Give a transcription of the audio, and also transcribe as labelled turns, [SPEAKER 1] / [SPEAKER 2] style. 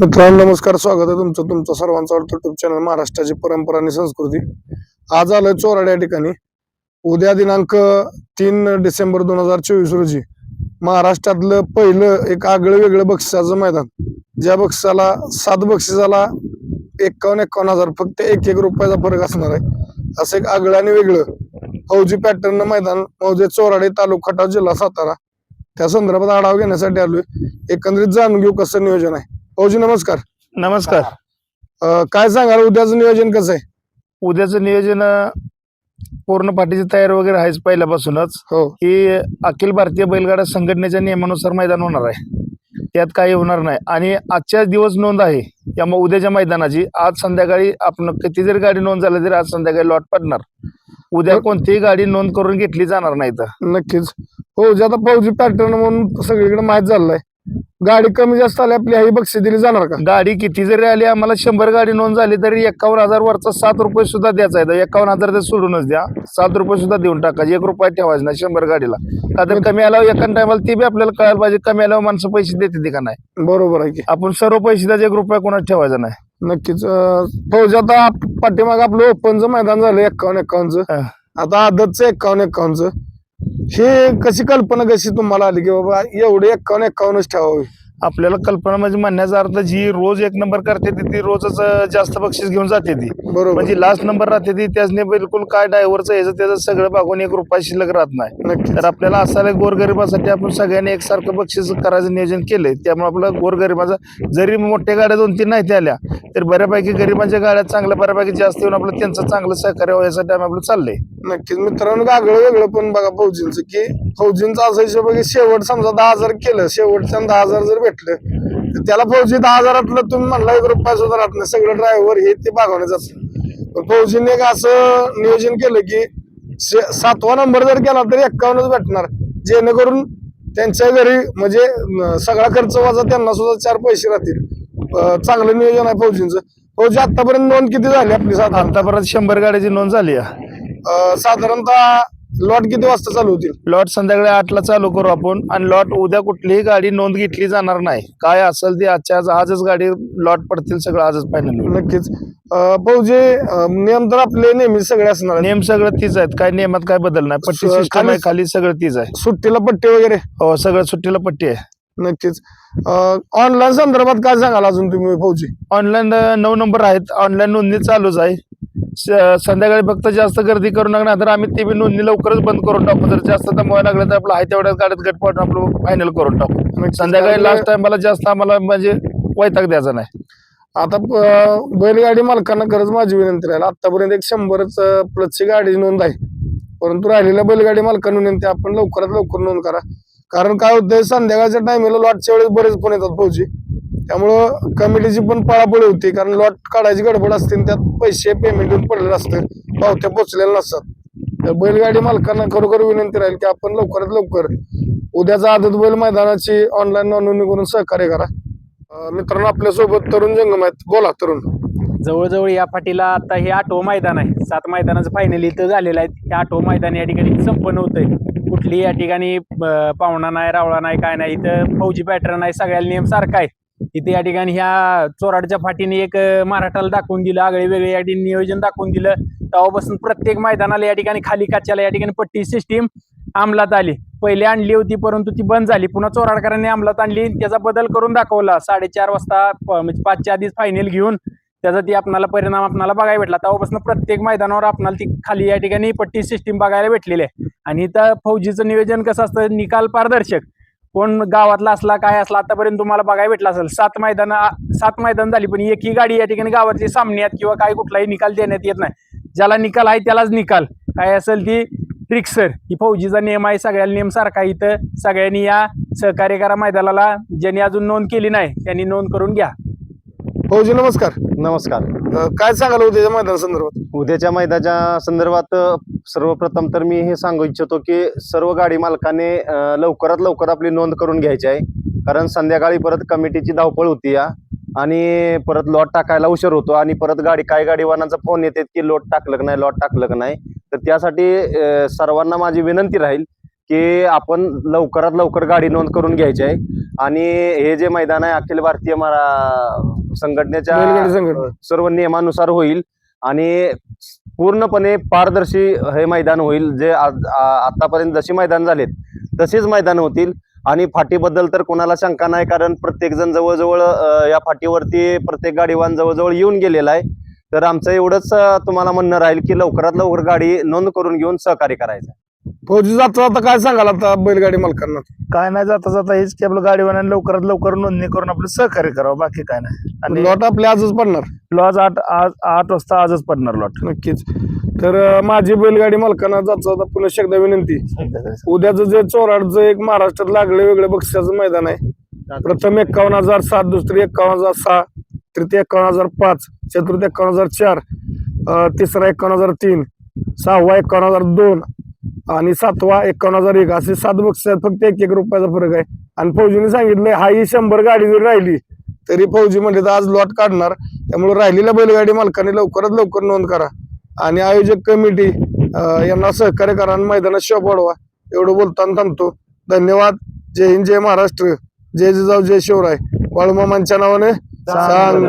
[SPEAKER 1] मित्रांनो नमस्कार स्वागत आहे तुमचं. तुमचं सर्वांचा आवडतं युट्यूब चॅनल महाराष्ट्राची परंपरा आणि संस्कृती. आज आलोय चोराड या ठिकाणी. उद्या दिनांक तीन डिसेंबर दोन हजार चोवीस रोजी महाराष्ट्रातलं पहिलं एक आगळं वेगळं बक्षिसाचं मैदान. ज्या बक्षिसाला सात बक्षिसाला एक्कावन्न एक्कावन्न हजार फक्त एक एक रुपयाचा फरक असणार आहे. असं एक आगळं आणि वेगळं फौजी पॅटर्न मैदान मौजे चोराडे तालुका खटाव जिल्हा सातारा. त्या संदर्भात आढावा घेण्यासाठी आलोय. एकंदरीत जाणून घेऊ कसं नियोजन आहे. फौजी नमस्कार.
[SPEAKER 2] नमस्कार.
[SPEAKER 1] अं, काय सांगाल? उद्याचं नियोजन कसं आहे?
[SPEAKER 2] उद्याचं नियोजन अं, पूर्ण पाठीची तयारी वगैरे आहेच पहिल्यापासूनच.
[SPEAKER 1] हो.
[SPEAKER 2] ही अखिल भारतीय बैलगाडा संघटनेच्या नियमानुसार मैदान होणार आहे. त्यात काही होणार नाही. आणि आजच्या दिवस नोंद आहे. त्यामुळे उद्याच्या मैदानाची. आज संध्याकाळी आपण किती जरी गाडी नोंद झाली तरी आज संध्याकाळी लॉट पडणार. उद्या कोणतीही गाडी नोंद करून घेतली जाणार नाही तर
[SPEAKER 1] नक्कीच. फौजी आता फौजी पॅटर्न म्हणून सगळीकडे माहीत झालंय गाडी कमी जास्त आली आपली ही बक्षीस दिली जाणार का?
[SPEAKER 2] गाडी किती जरी आली आम्हाला शंभर गाडी नोंद झाली तरी एकावन्न हजार वरचा सात रुपये सुद्धा द्यायचा आहे. एकावन्न हजार ते सोडूनच द्या. सात रुपये सुद्धा देऊन टाकायचे एक रुपया ठेवायचं नाही शंभर गाडीला. का तर कमी आल्यावर एका टायमाला ते बी आपल्याला कळायला पाहिजे कमी आल्यावर माणसं पैसे देते का नाही.
[SPEAKER 1] बरोबर आहे की.
[SPEAKER 2] आपण सर्व पैसे द्यायचे एक रुपया कोणाला ठेवायचा नाही.
[SPEAKER 1] नक्कीच. फौजी आता पाठीमाग आपलं ओपनचं मैदान झालं एक्कावन्न एक्कावन्नचं
[SPEAKER 2] हा.
[SPEAKER 1] आता आदतचं एक्कावन्न एक्कावन्नचं हे कशी कल्पना कशी तुम्हाला आली की बाबा एवढे एक्कावन्न एक्कावन्नच ठेवावी?
[SPEAKER 2] आपल्याला कल्पना म्हणजे म्हणण्याचा अर्थ जी रोज एक नंबर करते ती ती रोजच जास्त बक्षीस घेऊन जाते ती.
[SPEAKER 1] बरोबर.
[SPEAKER 2] म्हणजे लास्ट नंबर राहते ती त्याचने बिलकुल काय ड्रायव्हरचं याचं त्याचं सगळं बघून एक रुपया शिल्लक राहत नाही. तर आपल्याला असायला गोरगरिबासाठी आपण सगळ्यांनी एकसारखं बक्षीस करायचं नियोजन केलंय. त्यामुळे आपलं गोरगरिबाचं जरी मोठ्या गाड्या दोन तीन नाही त्या आल्या तर बऱ्यापैकी गरिबांच्या गाड्या चांगल्या बऱ्यापैकी जास्त येऊन आपलं त्यांचं चांगलं सहकार्य व्हायसाठी आम्ही आपलं चाललंय.
[SPEAKER 1] नक्कीच. मित्रांनो आगळं वेगळं पण बघा फौजींचं की फौजींचं असं हिशोब की शेवट समजा दहा हजार केलं शेवटच्या दहा हजार जर भेटलं तर त्याला फौजी दहा हजारातलं तुम्ही म्हणला एक रुपया सुद्धा राहत नाही. सगळं ड्रायव्हर हे ते भागवण्याच असतं पण फौजीने एक असं नियोजन केलं की शे- सातवा नंबर जर केला तरी एक्कावन्नच भेटणार. जेणेकरून त्यांच्या घरी म्हणजे सगळा खर्च वाजा त्यांना सुद्धा चार पैसे राहतील. चांगलं नियोजन आहे फौजींचं. फौजी आतापर्यंत नोंद किती झाली आपली साधारण?
[SPEAKER 2] आतापर्यंत शंभर गाड्याची नोंद झाली आहे.
[SPEAKER 1] साधारणतः लॉट किती वाजता चालू होतील?
[SPEAKER 2] लॉट संध्याकाळी आठला चालू करू आपण आणि लॉट उद्या कुठलीही गाडी नोंद घेतली जाणार नाही. काय असेल ते आजच्या आज आजच गाडी लॉट पडतील सगळं आजच फायनल
[SPEAKER 1] नक्कीच. अं, नियम तर आपले नेहमी सगळे असणार.
[SPEAKER 2] नेम सगळं तीच आहेत. काय नियमात काय बदल नाही. पट्टी सिस्टम आहे
[SPEAKER 1] खाली-
[SPEAKER 2] सगळं तीच आहे.
[SPEAKER 1] सुट्टीला पट्टी वगैरे?
[SPEAKER 2] हो सगळं सुट्टीला पट्टी आहे.
[SPEAKER 1] नक्कीच. ऑनलाईन संदर्भात काय सांगाल अजून तुम्ही फौजी
[SPEAKER 2] ऑनलाईन नऊ नंबर आहेत. ऑनलाईन नोंदणी चालूच आहे. संध्याकाळी फक्त जास्त गर्दी करू नका तर आम्ही ती बी नोंदणी लवकरच बंद करून टाकू. जर जास्त दमवायला लागलं तर आपलं आहे तेवढ्याच गाडीत गट पाडून आपलं फायनल करून टाकू. संध्याकाळी लास्ट टाइमला जास्त आम्हाला म्हणजे वैताग द्यायचा नाही.
[SPEAKER 1] आता बैलगाडी मालकांना खरंच माझी विनंती राहील. आतापर्यंत एक शंभरच प्लसची गाडी नोंद आहे. परंतु राहिलेल्या बैलगाडी मालकांना विनंती आपण लवकरात लवकर नोंद करा. कारण काय होतंय संध्याकाळच्या टायमिंगला लॉटच्या वेळेस बरेच फोन येतात फौजी त्यामुळं कमिटीची पण पळापळी होती कारण लॉट काढायची गडबड असते आणि त्यात पैसे पेमेंट येऊन पडलेलं असतं. पावत्या पोचलेल्या नसतात. तर बैलगाडी मालकांना खरोखर विनंती राहील की आपण लवकरात लवकर उद्याचा आदत बैल मैदानाची ऑनलाईन नोंदणी करून सहकार्य करा. मित्रांनो आपल्यासोबत तरुण जंगम आहेत. बोला तरुण.
[SPEAKER 3] जवळजवळ या फाटीला आता हे आठवं मैदान आहे. सात मैदानाचं फायनल इथं झालेलं आहे. हे आठवं मैदान या ठिकाणी संपन्न होतंय. कुठली या ठिकाणी पाहुणा नाही रावळा नाही काय नाही इथं फौजी पॅटर्न आहे. सगळ्याला नियम सारखा आहे. इथे या ठिकाणी ह्या चोराडच्या फाटीने एक मराठाला महाराष्ट्राला दाखवून दिलं आगळे वेगळे या ठिकाणी नियोजन दाखवून दिलं. तेव्हापासून प्रत्येक मैदानाला या ठिकाणी खाली काच्याला या ठिकाणी पट्टी सिस्टीम अंमलात आली. पहिले आणली होती परंतु ती बंद झाली. पुन्हा चोराडकरांनी अंमलात आणली त्याचा बदल करून दाखवला. साडेचार वाजता म्हणजे पाचच्या आधीच फायनल घेऊन त्याचा ती आपणाला परिणाम आपणाला बघायला भेटला. तेव्हापासून प्रत्येक मैदानावर आपणाला ती खाली या ठिकाणी पट्टी सिस्टीम बघायला भेटलेली आहे. आणि इथं फौजीचं नियोजन कसं असतं निकाल पारदर्शक. कोण गावातला असला काय असला आतापर्यंत तुम्हाला बघायला भेटला असेल सात मैदान सात मैदान झाली पण एकही गाडी या ठिकाणी गावातली सामन्यात किंवा काही कुठलाही निकाल देण्यात येत नाही. ज्याला निकाल आहे त्यालाच निकाल. काय असेल ती ट्रिक्सर ही फौजीचा नियम आहे सगळ्याला नियम सारखा इथं. सगळ्यांनी या सहकार्य करा मैदानाला ज्यांनी अजून नोंद केली नाही त्यांनी नोंद करून घ्या.
[SPEAKER 1] फौजी नमस्कार.
[SPEAKER 4] नमस्कार.
[SPEAKER 1] अं, काय सांगाल उद्याच्या मैदाना संदर्भात?
[SPEAKER 4] उद्याच्या मैदानाच्या संदर्भात अ, सर्वप्रथम तर मी हे सांगू इच्छितो की सर्व गाडी मालकाने अ, लवकरात लवकर आपली नोंद करून घ्यायची आहे. कारण संध्याकाळी परत कमिटीची धावपळ होती या आणि परत लॉट टाकायला उशीर होतो आणि परत गाडी काही गाडीवानाचा फोन येतात की लॉट टाकलं का नाही लॉट टाकलं का नाही. तर त्यासाठी अ, सर्वांना माझी विनंती राहील की आपण लवकरात लवकर गाडी नोंद करून घ्यायची आहे. आणि हे जे मैदान आहे अखिल भारतीय मरा
[SPEAKER 1] बैलगाडी
[SPEAKER 4] संघटनेच्या
[SPEAKER 1] संघटना.
[SPEAKER 4] सर्व नियमानुसार होईल. आणि पूर्णपणे पारदर्शी हे मैदान होईल. जे आज- आ- आतापर्यंत जशी मैदान झालेत तसेच मैदान होतील. आणि फाटीबद्दल तर कोणाला शंका नाही कारण प्रत्येक जण जवळजवळ अ, या फाटीवरती प्रत्येक गाडीवान जवळजवळ येऊन गेलेला आहे. तर आमचं एवढंच अ, तुम्हाला म्हणणं राहील की लवकरात लवकर गाडी नोंद करून घेऊन सहकार्य करायचं
[SPEAKER 1] फौजी जाता जाता काय सांगाल आता बैलगाडी मालकांना?
[SPEAKER 2] काय नाही जाता जाता हेच की आपलं गाडीवाल्याने लवकरात लवकर नोंदणी करून आपलं सहकार्य करावं बाकी काय नाही. आणि
[SPEAKER 1] लॉट आपले आजच पडणार.
[SPEAKER 2] लॉज आठ आज आठ वाजता आजच पडणार लॉट
[SPEAKER 1] नक्कीच. तर अं, माझी बैलगाडी मालकांना जाता जाता पुन्हा एकदा विनंती. उद्याचं जे चोराडचं एक महाराष्ट्रात लागले वेगळे बक्षिसाचं मैदान आहे. प्रथम एक्कावन्न हजार सात दुसरी एक्कावन्न हजार सहा तृतीय एक्कावन्न हजार पाच चतुर्थ एक्कावन्न हजार चार अं, तिसरा एक्कावन्न हजार तीन सहावा एक्कावन्न हजार दोन आणि सातवा एक्कावन्न हजार एक असे सात आहेत फक्त एक एक रुपयाचा फरक आहे. आणि फौजीने सांगितलंय हा ही शंभर गाडी जरी राहिली तरी फौजी म्हणजे आज लॉट काढणार. त्यामुळे राहिलेल्या बैलगाडी मालकांनी लवकरात लवकर नोंद करा. आणि आयोजक कमिटी यांना सहकार्य करा आणि मैदानात शॉप वाढवा. एवढं बोलताना थांबतो. धन्यवाद. जय हिंद जय महाराष्ट्र. जय जिजाऊ जय शिवराय. बाळूमामांच्या नावाने सांग